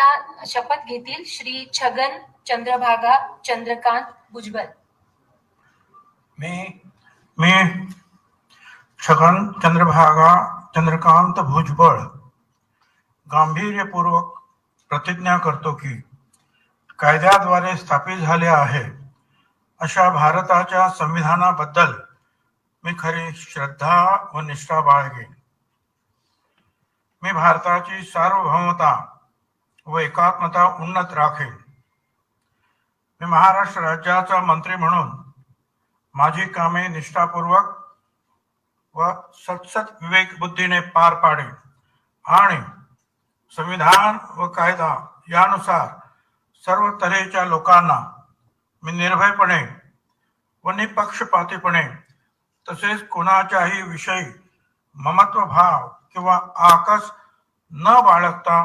आता शपथ घेतील श्री छगन चंद्रभागा चंद्रकांत भुजबल मी मी छगन चंद्रभागा चंद्रकांत भुजबळ गांभीर्यपूर्वक प्रतिज्ञा करतो की कायद्याद्वारे स्थापित झाले आहे अशा भारताच्या संविधानाबद्दल मी खरी श्रद्धा व निष्ठा बाळगेन. मी भारताची सार्वभौमता व एकात्मता उन्नत राखेन मी महाराष्ट्र राज्याचा मंत्री म्हणून माझी कामे निष्ठापूर्वक व सतसत विवेक बुद्धीने पार पाडेल आणि संविधान व कायदा यानुसार सर्व तऱ्हेच्या लोकांना मी निर्भयपणे व निपक्षपातीपणे तसेच कोणाच्याही विषयी ममत्व भाव किंवा आकस न बाळगता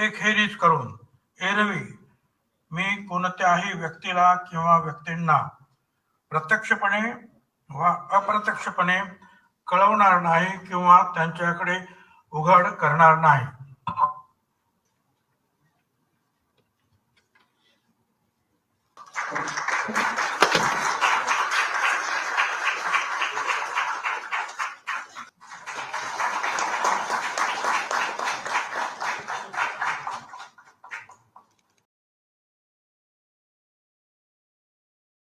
त्याखेरीज करून एरवी मी कोणत्याही व्यक्तीला किंवा व्यक्तींना प्रत्यक्षपणे वा अप्रत्यक्षपणे कळवणार नाही किंवा त्यांच्याकडे उघड करणार नाही.